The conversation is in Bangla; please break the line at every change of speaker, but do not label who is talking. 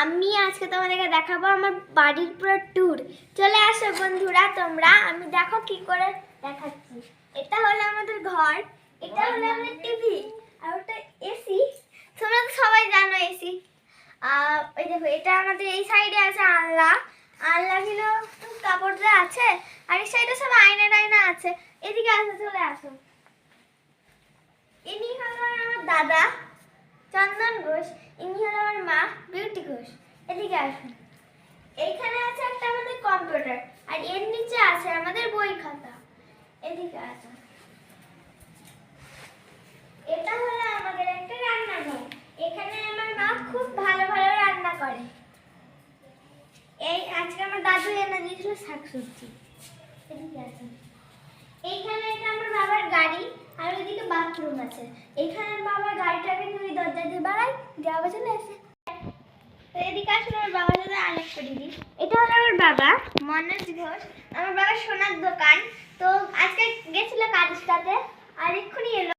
আমি আজকে তোমাদেরকে দেখাবো আমার বাড়ির পুরো ট্যুর চলে আসো বন্ধুরা তোমরা, আমি দেখো কি করে দেখাচ্ছি। এটা হলো আমাদের ঘর, এটা হলো আমাদের টিভি আর ওটা এসি তোমরা তো সবাই জানো এসি ওই দেখো, এটা আমাদের এই সাইডে আছে আল্লাহ আল্লাহগুলো কাপড় দেওয়া আছে, আর এই সাইডে সব আয়না টায়না আছে। এদিকে আসো, চলে আসো। ইনি হলো আমার দাদা। চন্দন ঘোষ, ইনি হলো আমার মা, বিউটি ঘোষ। এদিকে আসুন। এইখানে আছে একটা আমাদের কম্পিউটার আর এর নিচে আছে আমাদের বই খাতা। এদিকে আসুন। এটা হলো আমাদের একটা রান্নাঘর। এখানে আমার মা খুব ভালো ভালো রান্না করে। এই আজকে আমার দাদু এনে দিয়েছিল শাকসবজি। এদিকে এটা আমার বাবার গাড়ি, আর ওইদিকে বাথরুম আছে। এখানে বাবার গাড়িটাকে এদিকে আসলে আমার বাবার সাথে আলাপ করে দিই এটা হলো আমার বাবা, মনোজ ঘোষ। আমার বাবার সোনার দোকান। তো আজকে গেছিল কাজের সাথে